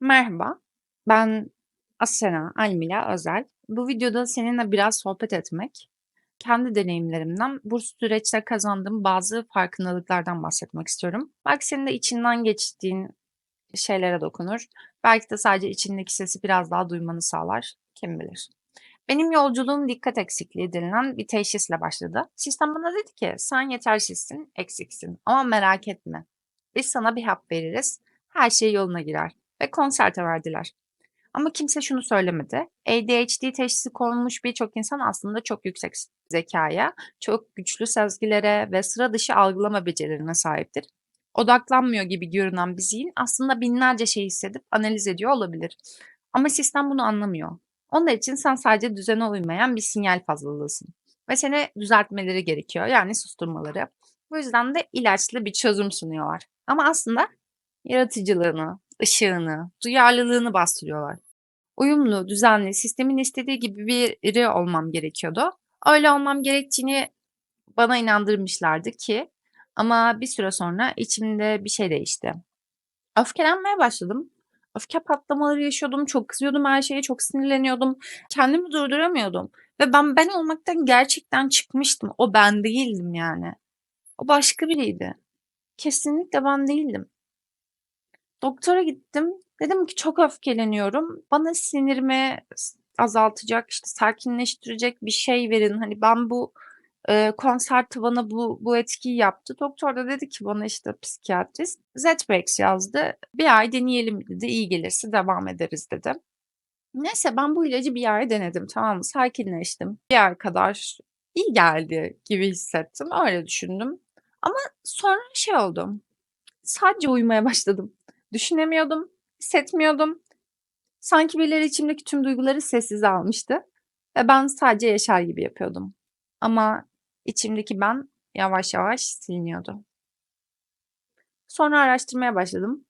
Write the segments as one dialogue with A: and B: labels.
A: Merhaba, ben Asena Almila Özel. Bu videoda seninle biraz sohbet etmek, kendi deneyimlerimden bu süreçte kazandığım bazı farkındalıklardan bahsetmek istiyorum. Belki senin de içinden geçtiğin şeylere dokunur. Belki de sadece içindeki sesi biraz daha duymanı sağlar. Kim bilir. Benim yolculuğum dikkat eksikliği denilen bir teşhisle başladı. Sistem bana dedi ki sen yetersizsin, eksiksin ama merak etme. Biz sana bir hap veririz, her şey yoluna girer ve konserte verdiler. Ama kimse şunu söylemedi. ADHD teşhisi konmuş birçok insan aslında çok yüksek zekaya, çok güçlü sezgilere ve sıra dışı algılama becerilerine sahiptir. Odaklanmıyor gibi görünen bir zihin aslında binlerce şey hissedip analiz ediyor olabilir. Ama sistem bunu anlamıyor. Onlar için sen sadece düzene uymayan bir sinyal fazlalığısın. Ve seni düzeltmeleri gerekiyor yani susturmaları. Bu yüzden de ilaçlı bir çözüm sunuyorlar. Ama aslında yaratıcılığını, ışığını, duyarlılığını bastırıyorlar. Uyumlu, düzenli, sistemin istediği gibi biri olmam gerekiyordu. Öyle olmam gerektiğini bana inandırmışlardı ki ama bir süre sonra içimde bir şey değişti. Öfkelenmeye başladım. Öfke patlamaları yaşıyordum, çok kızıyordum her şeye, çok sinirleniyordum. Kendimi durduramıyordum ve ben ben olmaktan gerçekten çıkmıştım. O ben değildim yani. O başka biriydi. Kesinlikle ben değildim. Doktora gittim. Dedim ki çok öfkeleniyorum. Bana sinirimi azaltacak, işte sakinleştirecek bir şey verin. Hani ben bu e, konser bana bu, bu etkiyi yaptı. Doktor da dedi ki bana işte psikiyatrist Zetrex yazdı. Bir ay deneyelim dedi. İyi gelirse devam ederiz dedi. Neyse ben bu ilacı bir ay denedim tamam mı? Sakinleştim. Bir ay kadar iyi geldi gibi hissettim. Öyle düşündüm. Ama sonra şey oldu. Sadece uyumaya başladım. Düşünemiyordum, hissetmiyordum. Sanki birileri içimdeki tüm duyguları sessiz almıştı ve ben sadece yaşar gibi yapıyordum. Ama içimdeki ben yavaş yavaş siliniyordu. Sonra araştırmaya başladım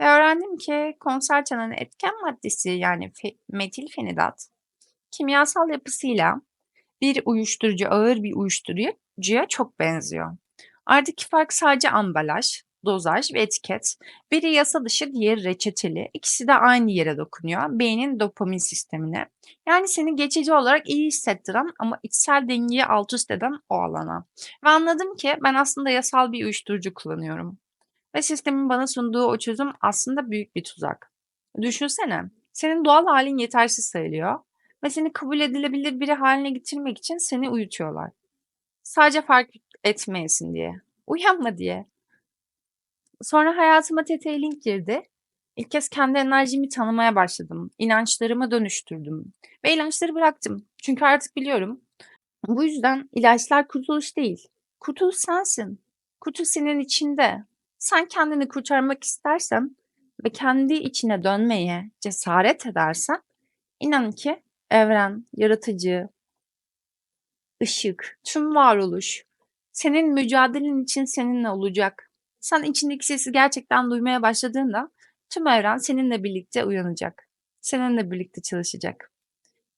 A: ve öğrendim ki konserçanın etken maddesi yani metilfenidat kimyasal yapısıyla bir uyuşturucu, ağır bir uyuşturucuya çok benziyor. Aradaki fark sadece ambalaj, dozaj ve etiket. Biri yasa dışı, diğeri reçeteli. İkisi de aynı yere dokunuyor. Beynin dopamin sistemine. Yani seni geçici olarak iyi hissettiren ama içsel dengeyi alt üst eden o alana. Ve anladım ki ben aslında yasal bir uyuşturucu kullanıyorum. Ve sistemin bana sunduğu o çözüm aslında büyük bir tuzak. Düşünsene, senin doğal halin yetersiz sayılıyor ve seni kabul edilebilir biri haline getirmek için seni uyutuyorlar. Sadece fark etmeyesin diye. Uyanma diye. Sonra hayatıma TT-Link girdi. İlk kez kendi enerjimi tanımaya başladım. İnançlarımı dönüştürdüm. Ve ilaçları bıraktım. Çünkü artık biliyorum. Bu yüzden ilaçlar kurtuluş değil. Kurtuluş sensin. Kurtuluş senin içinde. Sen kendini kurtarmak istersen ve kendi içine dönmeye cesaret edersen inan ki evren, yaratıcı, ışık, tüm varoluş senin mücadelen için seninle olacak. Sen içindeki sesi gerçekten duymaya başladığında tüm evren seninle birlikte uyanacak. Seninle birlikte çalışacak.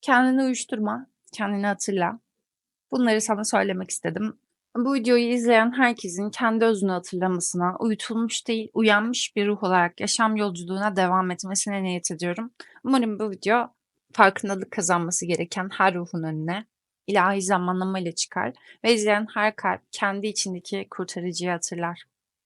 A: Kendini uyuşturma, kendini hatırla. Bunları sana söylemek istedim. Bu videoyu izleyen herkesin kendi özünü hatırlamasına, uyutulmuş değil, uyanmış bir ruh olarak yaşam yolculuğuna devam etmesine niyet ediyorum. Umarım bu video farkındalık kazanması gereken her ruhun önüne ilahi zamanlamayla çıkar ve izleyen her kalp kendi içindeki kurtarıcıyı hatırlar.